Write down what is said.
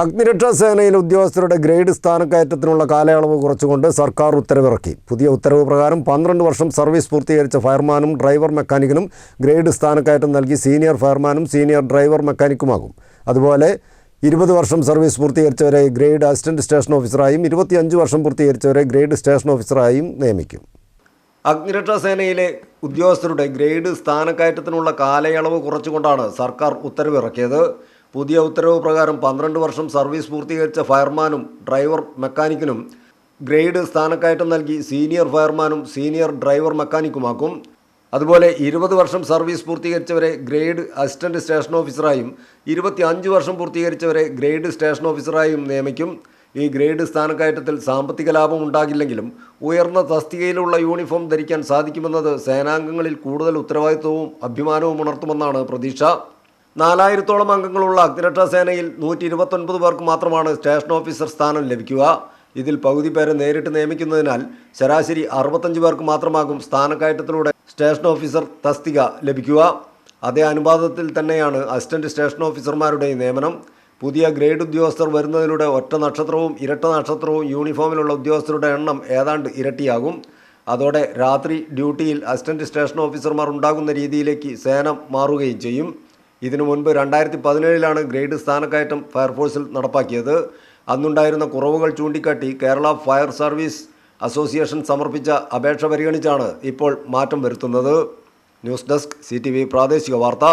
അഗ്നിരക്ഷാ സേനയിലെ ഉദ്യോഗസ്ഥരുടെ ഗ്രേഡ് സ്ഥാനക്കയറ്റത്തിനുള്ള കാലയളവ് കുറച്ചുകൊണ്ട് സർക്കാർ ഉത്തരവിറക്കി. പുതിയ ഉത്തരവ് പ്രകാരം പന്ത്രണ്ട് വർഷം സർവീസ് പൂർത്തീകരിച്ച ഫയർമാനും ഡ്രൈവർ മെക്കാനിക്കിനും ഗ്രേഡ് സ്ഥാനക്കയറ്റം നൽകി സീനിയർ ഫയർമാനും സീനിയർ ഡ്രൈവർ മെക്കാനിക്കുമാകും. അതുപോലെ ഇരുപത് വർഷം സർവീസ് പൂർത്തീകരിച്ചവരെ ഗ്രേഡ് അസിസ്റ്റന്റ് സ്റ്റേഷൻ ഓഫീസറായും ഇരുപത്തിയഞ്ച് വർഷം പൂർത്തീകരിച്ചവരെ ഗ്രേഡ് സ്റ്റേഷൻ ഓഫീസറായും നിയമിക്കും. അഗ്നിരക്ഷാ സേനയിലെ ഉദ്യോഗസ്ഥരുടെ ഗ്രേഡ് സ്ഥാനക്കയറ്റത്തിനുള്ള കാലയളവ് കുറച്ചുകൊണ്ടാണ് സർക്കാർ ഉത്തരവിറക്കിയത്. പുതിയ ഉത്തരവ് പ്രകാരം പന്ത്രണ്ട് വർഷം സർവീസ് പൂർത്തീകരിച്ച ഫയർമാനും ഡ്രൈവർ മെക്കാനിക്കിനും ഗ്രേഡ് സ്ഥാനക്കയറ്റം നൽകി സീനിയർ ഫയർമാനും സീനിയർ ഡ്രൈവർ മെക്കാനിക്കുമാക്കും. അതുപോലെ ഇരുപത് വർഷം സർവീസ് പൂർത്തീകരിച്ചവരെ ഗ്രേഡ് അസിസ്റ്റന്റ് സ്റ്റേഷൻ ഓഫീസറായും ഇരുപത്തി അഞ്ച് വർഷം പൂർത്തീകരിച്ചവരെ ഗ്രേഡ് സ്റ്റേഷൻ ഓഫീസറായും നിയമിക്കും. ഈ ഗ്രേഡ് സ്ഥാനക്കയറ്റത്തിൽ സാമ്പത്തിക ലാഭം ഉണ്ടാകില്ലെങ്കിലും ഉയർന്ന തസ്തികയിലുള്ള യൂണിഫോം ധരിക്കാൻ സാധിക്കുമെന്നത് സേനാംഗങ്ങളിൽ കൂടുതൽ ഉത്തരവാദിത്വവും അഭിമാനവും ഉണർത്തുമെന്നാണ് പ്രതീക്ഷ. നാലായിരത്തോളം അംഗങ്ങളുള്ള അഗ്നിരക്ഷാ സേനയിൽ നൂറ്റി ഇരുപത്തൊൻപത് പേർക്ക് മാത്രമാണ് സ്റ്റേഷൻ ഓഫീസർ സ്ഥാനം ലഭിക്കുക. ഇതിൽ പകുതി പേരെ നേരിട്ട് നിയമിക്കുന്നതിനാൽ ശരാശരി അറുപത്തഞ്ച് പേർക്ക് മാത്രമാകും സ്ഥാനക്കയറ്റത്തിലൂടെ സ്റ്റേഷൻ ഓഫീസർ തസ്തിക ലഭിക്കുക. അതേ അനുപാതത്തിൽ തന്നെയാണ് അസിസ്റ്റന്റ് സ്റ്റേഷൻ ഓഫീസർമാരുടെ നിയമനം. പുതിയ ഗ്രേഡ് ഉദ്യോഗസ്ഥർ വരുന്നതിലൂടെ ഒറ്റ നക്ഷത്രവും ഇരട്ട നക്ഷത്രവും യൂണിഫോമിലുള്ള ഉദ്യോഗസ്ഥരുടെ എണ്ണം ഏതാണ്ട് ഇരട്ടിയാകും. അതോടെ രാത്രി ഡ്യൂട്ടിയിൽ അസിസ്റ്റന്റ് സ്റ്റേഷൻ ഓഫീസർമാർ ഉണ്ടാകുന്ന രീതിയിലേക്ക് സേന മാറുകയും ചെയ്യും. ഇതിനു മുൻപ് രണ്ടായിരത്തി പതിനേഴിലാണ് ഗ്രേഡ് സ്ഥാനക്കയറ്റം ഫയർഫോഴ്സിൽ നടപ്പാക്കിയത്. അന്നുണ്ടായിരുന്ന കുറവുകൾ ചൂണ്ടിക്കാട്ടി കേരള ഫയർ സർവീസ് അസോസിയേഷൻ സമർപ്പിച്ച അപേക്ഷ പരിഗണിച്ചാണ് ഇപ്പോൾ മാറ്റം വരുത്തുന്നത്. ന്യൂസ് ഡെസ്ക് സി പ്രാദേശിക വാർത്ത.